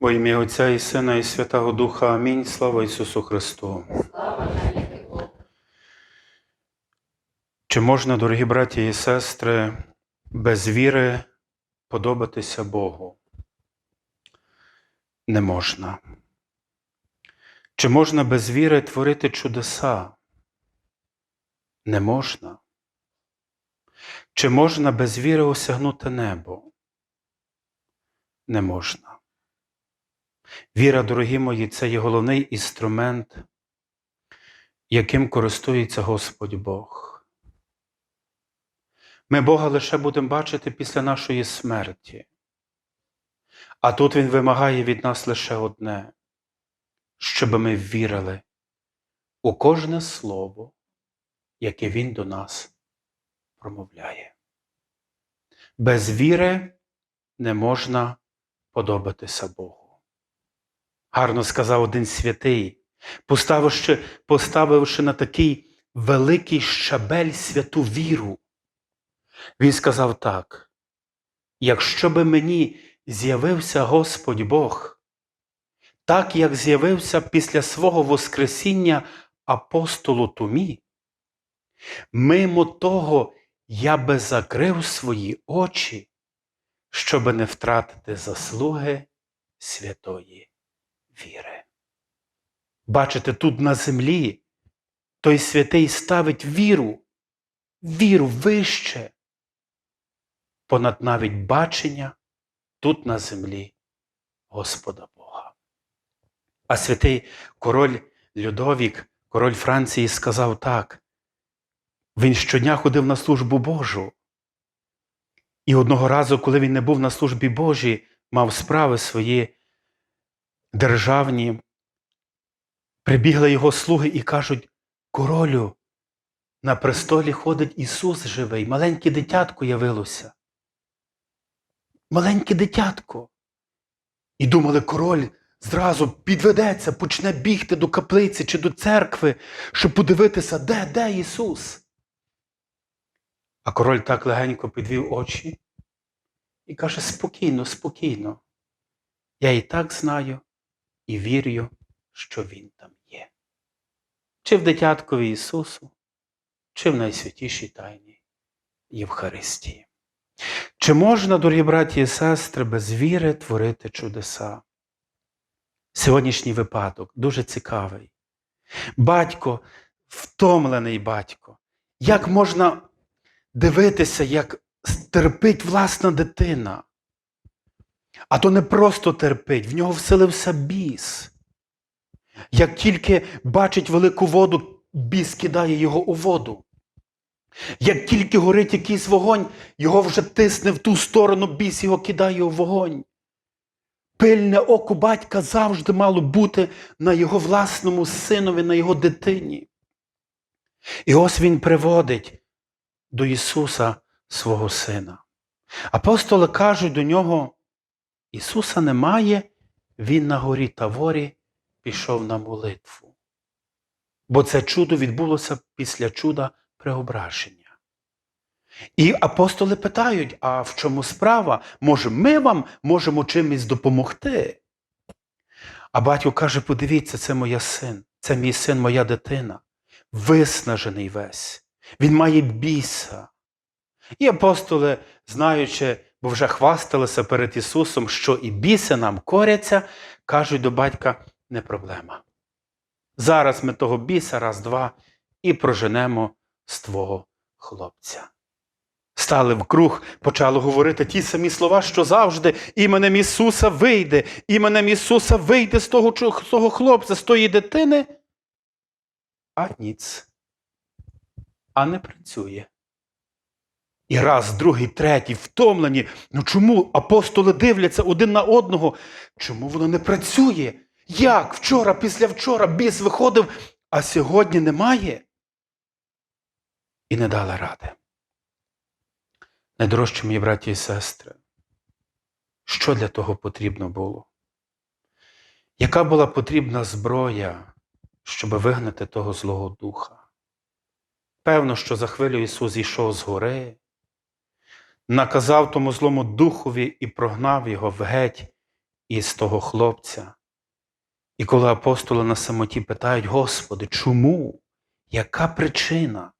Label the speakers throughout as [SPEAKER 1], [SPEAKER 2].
[SPEAKER 1] Во ім'я Отця і Сина, і Святого Духа. Амінь. Слава Ісусу Христу.
[SPEAKER 2] Слава.
[SPEAKER 1] Чи можна, дорогі браті і сестри, без віри подобатися Богу? Не можна. Чи можна без віри творити чудеса? Не можна. Чи можна без віри осягнути небо? Не можна. Віра, дорогі мої, це є головний інструмент, яким користується Господь Бог. Ми Бога лише будемо бачити після нашої смерті. А тут Він вимагає від нас лише одне, щоб ми вірили у кожне слово, яке Він до нас промовляє. Без віри не можна подобатися Богу. Гарно сказав один святий, поставивши, поставивши на такий великий щабель святу віру. Він сказав так: якщо би мені з'явився Господь Бог, так як з'явився після свого Воскресіння апостолу Тумі, мимо того я би закрив свої очі, щоб не втратити заслуги святої віри. Бачите, тут на землі той святий ставить віру, віру вище, понад навіть бачення тут на землі Господа Бога. А святий король Людовік, король Франції, сказав так: він щодня ходив на службу Божу. І одного разу, коли він не був на службі Божій, мав справи свої державні, прибігли його слуги і кажуть: Королю, на престолі ходить Ісус живий, маленьке дитятко явилося. Маленьке дитятко. І думали, король зразу підведеться, почне бігти до каплиці чи до церкви, щоб подивитися, де, де Ісус. А король так легенько підвів очі і каже: спокійно, спокійно. Я і так знаю і вірю, що Він там є. Чи в дитяткові Ісусу, чи в найсвятішій тайні Євхаристії. Чи можна, дорогі браті і сестри, без віри творити чудеса? Сьогоднішній випадок дуже цікавий. Батько, втомлений батько. Як можна дивитися, як терпить власна дитина? А то не просто терпить, в нього вселився біс. Як тільки бачить велику воду, біс кидає його у воду. Як тільки горить якийсь вогонь, його вже тисне в ту сторону, біс його кидає у вогонь. Пильне око батька завжди мало бути на його власному синові, на його дитині. І ось він приводить до Ісуса свого сина. Апостоли кажуть до нього, Ісуса немає, Він на горі Таворі пішов на молитву. Бо це чудо відбулося після чуда преображення. І апостоли питають: а в чому справа? Може, ми вам можемо чимось допомогти? А батько каже: подивіться, це моя син, це мій син, моя дитина, виснажений весь. Він має біса. І апостоли, знаючи, бо вже хвасталися перед Ісусом, що і біси нам коряться, кажуть до батька: не проблема. Зараз ми того біса раз-два і проженемо з твого хлопця. Стали вкруг, почали говорити ті самі слова, що завжди іменем Ісуса вийде, іменем Ісуса вийде з того, з того хлопця, з тої дитини. А ніц. А не працює. І раз, другий, третій, втомлені. Ну чому апостоли дивляться один на одного? Чому воно не працює? Як вчора, післявчора біс виходив, а сьогодні немає? І не дали ради. Найдорожчі мої браті і сестри, що для того потрібно було? Яка була потрібна зброя, щоб вигнати того Злого Духа? Певно, що за хвилю Ісус зійшов з гори, наказав тому злому духові і прогнав його в геть із того хлопця. І коли апостоли на самоті питають, Господи, чому? Яка причина?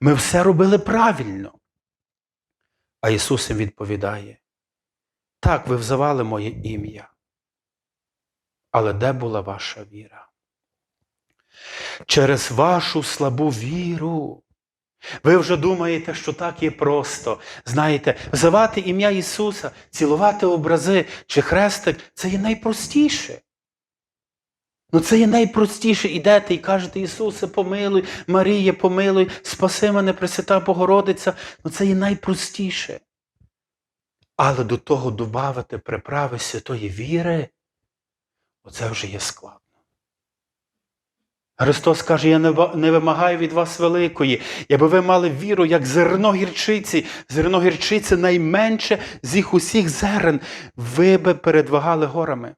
[SPEAKER 1] Ми все робили правильно. А Ісус їм відповідає: так, ви взивали моє ім'я. Але де була ваша віра? Через вашу слабу віру. Ви вже думаєте, що так є просто. Знаєте, взивати ім'я Ісуса, цілувати образи чи хрестик це є найпростіше. Ну це є найпростіше. Ідете і кажете, Ісусе, помилуй, Марія, помилуй, спаси мене, Пресвята Богородиця. Ну це є найпростіше. Але до того додати приправи святої віри, оце вже є складно. Христос каже, я не вимагаю від вас великої, якби ви мали віру, як зерно гірчиці. Зерно гірчиці найменше з їх усіх зерен, ви би передвигали горами.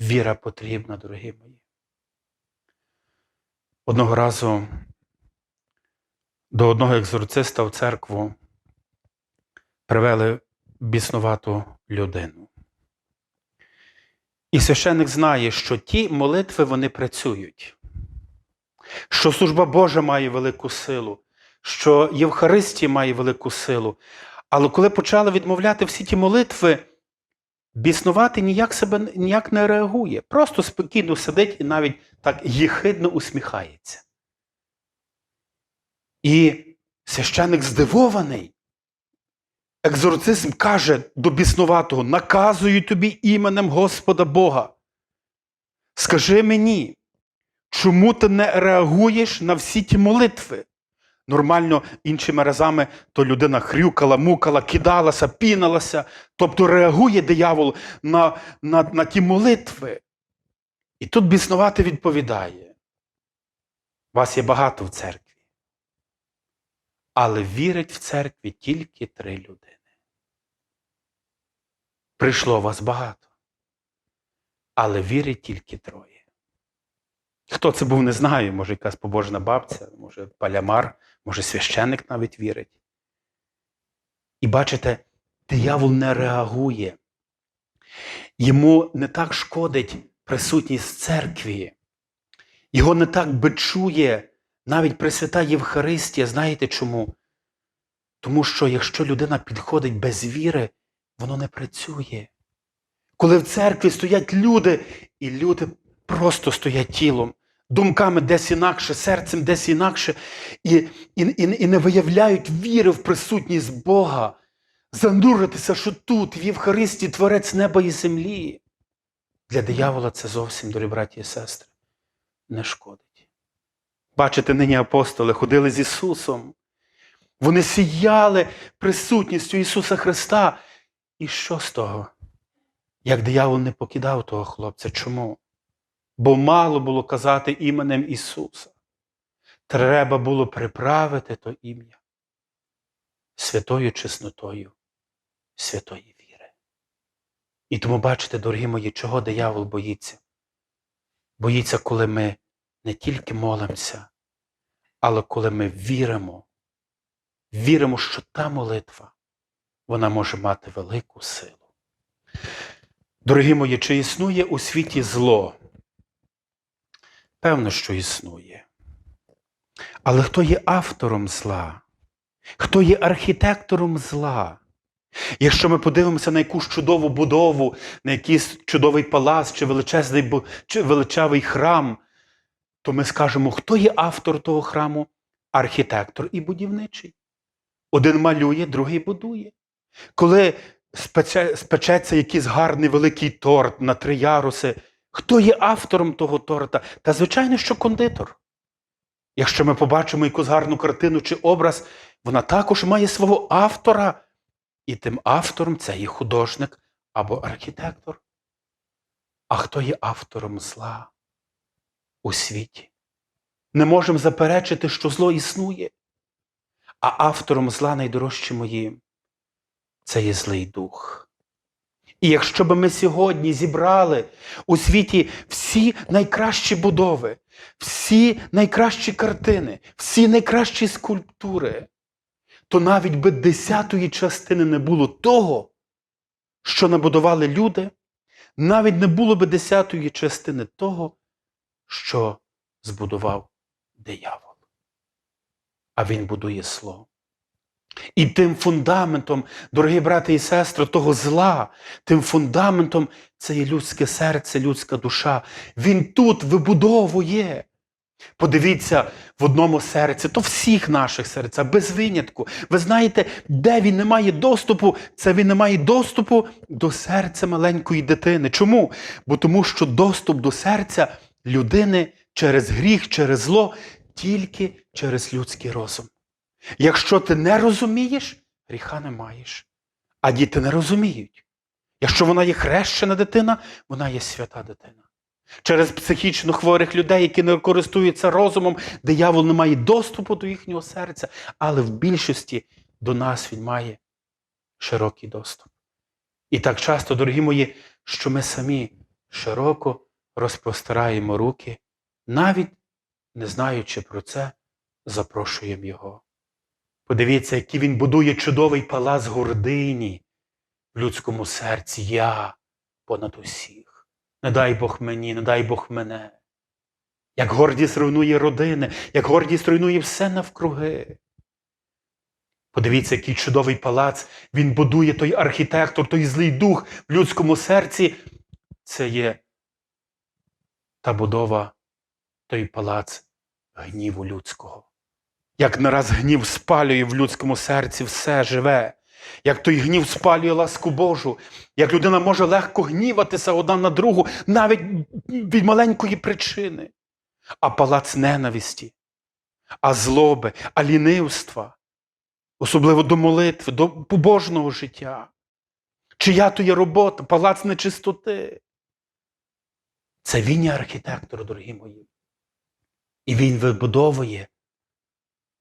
[SPEAKER 1] Віра потрібна, дорогі мої. Одного разу до одного екзорциста в церкву привели біснувату людину. І священник знає, що ті молитви вони працюють, що служба Божа має велику силу, що Євхаристія має велику силу. Але коли почали відмовляти всі ті молитви, біснувати ніяк себе ніяк не реагує. Просто спокійно сидить і навіть так їхидно усміхається. І священник здивований. Екзорцизм каже до біснуватого: наказую тобі іменем Господа Бога. Скажи мені, чому ти не реагуєш на всі ті молитви? Нормально, іншими разами, то людина хрюкала, мукала, кидалася, піналася, тобто реагує диявол на, на, на ті молитви. І тут біснуватий відповідає: вас є багато в церкві, але вірить в церкві тільки три людини. Прийшло вас багато, але вірить тільки троє. Хто це був, не знаю, може якась побожна бабця, може палямар, може священник навіть вірить. І бачите, диявол не реагує. Йому не так шкодить присутність церкві. Його не так бичує навіть Пресвята Євхаристія. Знаєте чому? Тому що якщо людина підходить без віри, воно не працює. Коли в церкві стоять люди, і люди просто стоять тілом, думками десь інакше, серцем десь інакше, і, і, і, і не виявляють віри в присутність Бога, зануритися, що тут, в Євхаристії, творець неба і землі. Для диявола це зовсім, дорогі браті і сестри, не шкодить. Бачите, нині апостоли ходили з Ісусом. Вони сіяли присутністю Ісуса Христа. І що з того? Як диявол не покидав того хлопця. Чому? Бо мало було казати іменем Ісуса. Треба було приправити то ім'я святою чеснотою святої віри. І тому бачите, дорогі мої, чого диявол боїться? Боїться, коли ми не тільки молимося, але коли ми віримо, віримо, що та молитва, вона може мати велику силу. Дорогі мої, чи існує у світі зло? Певно, що існує. Але хто є автором зла? Хто є архітектором зла? Якщо ми подивимося на якусь чудову будову, на якийсь чудовий палац чи величезний чи величавий храм, то ми скажемо, хто є автор того храму? Архітектор і будівничий. Один малює, другий будує. Коли спече, спечеться якийсь гарний великий торт на три яруси, хто є автором того торта? Та, звичайно, що кондитор. Якщо ми побачимо якусь гарну картину чи образ, вона також має свого автора. І тим автором це є художник або архітектор. А хто є автором зла у світі? Не можемо заперечити, що зло існує. А автором зла найдорожчі мої це є злий дух. І якщо б ми сьогодні зібрали у світі всі найкращі будови, всі найкращі картини, всі найкращі скульптури, то навіть би десятої частини не було того, що набудували люди, навіть не було би десятої частини того, що збудував диявол. А він будує слово. І тим фундаментом, дорогі брати і сестри, того зла, тим фундаментом це є людське серце, людська душа. Він тут вибудовує. Подивіться в одному серці, то всіх наших серцях, без винятку. Ви знаєте, де він не має доступу, це він не має доступу до серця маленької дитини. Чому? Бо тому що доступ до серця людини через гріх, через зло, тільки через людський розум. Якщо ти не розумієш, гріха не маєш. А діти не розуміють. Якщо вона є хрещена дитина, вона є свята дитина. Через психічно хворих людей, які не користуються розумом, диявол не має доступу до їхнього серця, але в більшості до нас він має широкий доступ. І так часто, дорогі мої, що ми самі широко розпростираємо руки, навіть не знаючи про це, запрошуємо Його. Подивіться, який він будує чудовий палац гордині в людському серці. Я понад усіх. Не дай Бог мені, не дай Бог мене. Як гордість руйнує родини, як гордість руйнує все навкруги. Подивіться, який чудовий палац він будує той архітектор, той злий дух в людському серці. Це є та будова, той палац гніву людського. Як нараз гнів спалює в людському серці все живе, як той гнів спалює ласку Божу, як людина може легко гніватися одна на другу, навіть від маленької причини, а палац ненависті, а злоби, а лінивства, особливо до молитви, до побожного життя. Чия то є робота, палац нечистоти. Це він є архітектор, дорогі мої. І він вибудовує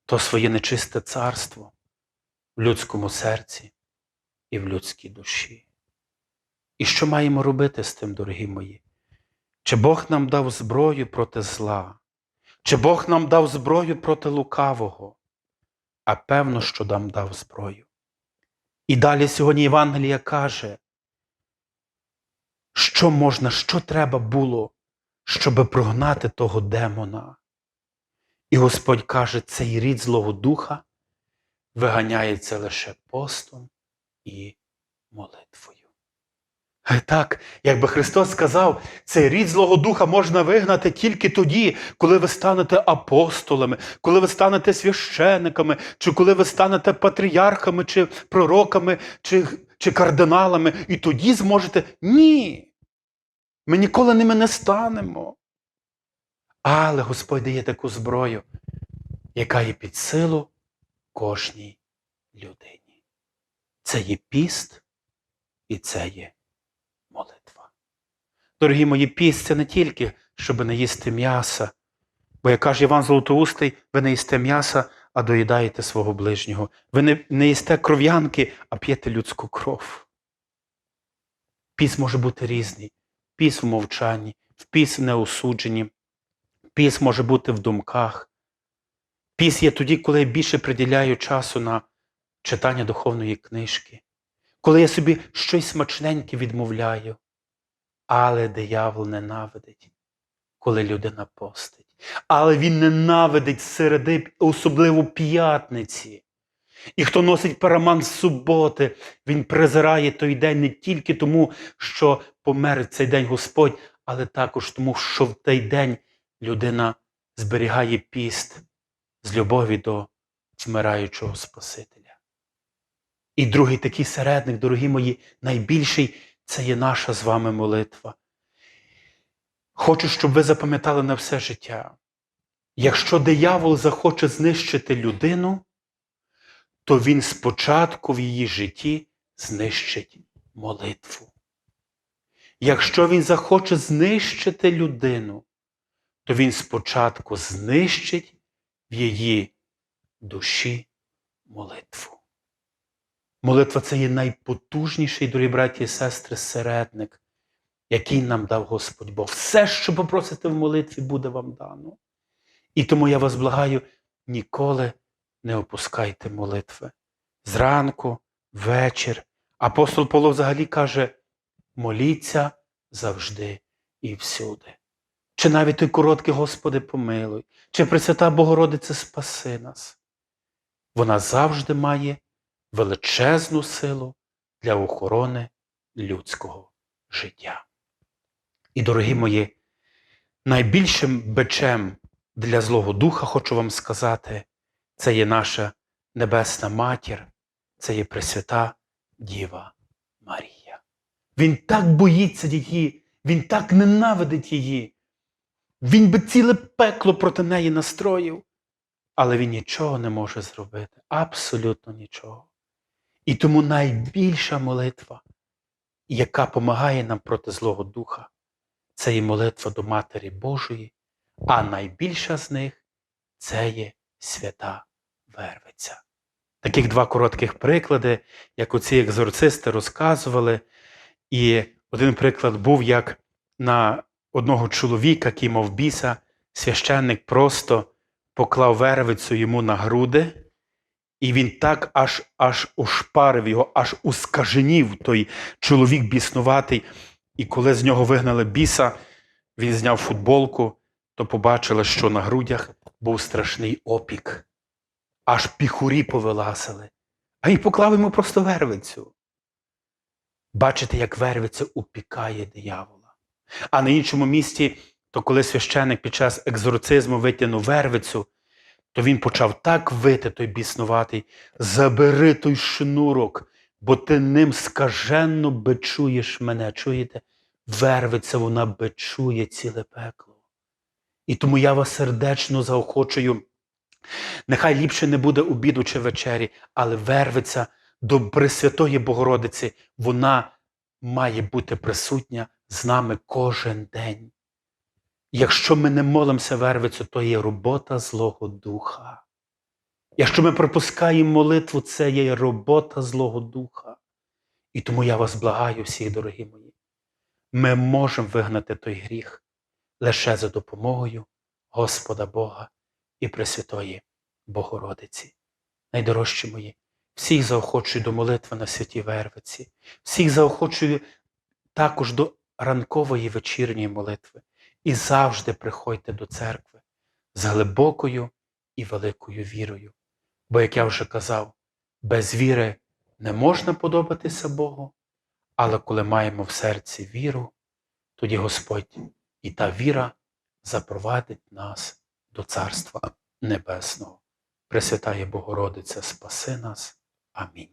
[SPEAKER 1] то своє нечисте царство в людському серці і в людській душі. І що маємо робити з тим, дорогі мої? Чи Бог нам дав зброю проти зла? Чи Бог нам дав зброю проти лукавого? А певно, що нам дав зброю. І далі сьогодні Євангелія каже, що можна, що треба було, щоб прогнати того демона. І Господь каже, цей рід Злого Духа виганяється лише постом і молитвою. А Так, якби Христос сказав, цей рід Злого Духа можна вигнати тільки тоді, коли ви станете апостолами, коли ви станете священиками, чи коли ви станете патріархами, чи пророками, чи, чи кардиналами, і тоді зможете. Ні. Ми ніколи ними не станемо. Але Господь дає таку зброю, яка є під силу кожній людині. Це є піст і це є молитва. Дорогі мої, піст це не тільки, щоб не їсти м'яса, бо як каже Іван Золотоустий, ви не їсте м'яса, а доїдаєте свого ближнього. Ви не, не їсте кров'янки, а п'єте людську кров. Піс може бути різний. Піс в мовчанні, в піс в неосудженні, піс може бути в думках. Піс є тоді, коли я більше приділяю часу на читання духовної книжки, коли я собі щось смачненьке відмовляю, але диявол ненавидить, коли людина постить. Але він ненавидить середи, особливо п'ятниці. І хто носить параман суботи, він презирає той день не тільки тому, що помер цей день Господь, але також тому, що в той день людина зберігає піст з любові до вмираючого Спасителя. І другий такий середник, дорогі мої, найбільший це є наша з вами молитва. Хочу, щоб ви запам'ятали на все життя. Якщо диявол захоче знищити людину, то він спочатку в її житті знищить молитву. Якщо він захоче знищити людину, то він спочатку знищить в її душі молитву. Молитва це є найпотужніший, дорогі браті і сестри, середник, який нам дав Господь Бог. Все, що попросите в молитві, буде вам дано. І тому я вас благаю, ніколи не опускайте молитви. Зранку, вечір, Апостол Павло взагалі каже: моліться завжди і всюди. Чи навіть той короткий Господи помилуй, чи Пресвята Богородице спаси нас. Вона завжди має величезну силу для охорони людського життя. І, дорогі мої, найбільшим бичем для Злого Духа, хочу вам сказати, це є наша Небесна Матір, це є Пресвята Діва Марія. Він так боїться її, він так ненавидить її. Він би ціле пекло проти неї настроїв, але він нічого не може зробити, абсолютно нічого. І тому найбільша молитва, яка допомагає нам проти Злого Духа, це є молитва до Матері Божої, а найбільша з них це є свята Вервиця. Таких два коротких приклади, як оці екзорцисти розказували. І один приклад був, як на одного чоловіка, який мав біса, священник просто поклав вервицю йому на груди, і він так аж аж ошпарив його, аж ускаженів той чоловік біснуватий. І коли з нього вигнали біса, він зняв футболку, то побачили, що на грудях був страшний опік. Аж піхурі повиласили, а й поклав йому просто вервицю. Бачите, як вервиця упікає диявола. А на іншому місці, то коли священик під час екзорцизму витягнув вервицю, то він почав так вити той біснуватий, забери той шнурок, бо ти ним скаженно бичуєш мене. Чуєте? Вервиця вона бичує ціле пекло. І тому я вас сердечно заохочую. Нехай ліпше не буде обіду чи вечері, але вервиця до Пресвятої Богородиці, вона має бути присутня з нами кожен день. Якщо ми не молимося вервицю, то є робота Злого Духа. Якщо ми пропускаємо молитву, це є робота Злого Духа. І тому я вас благаю, всі дорогі мої, ми можемо вигнати той гріх лише за допомогою Господа Бога і Пресвятої Богородиці. Найдорожчі мої, всіх заохочую до молитви на святій Вервиці, всіх заохочую також до ранкової вечірньої молитви. І завжди приходьте до церкви з глибокою і великою вірою. Бо, як я вже казав, без віри не можна подобатися Богу, але коли маємо в серці віру, тоді Господь і та віра запровадить нас до Царства Небесного. Пресвятає Богородиця, спаси нас. Амінь.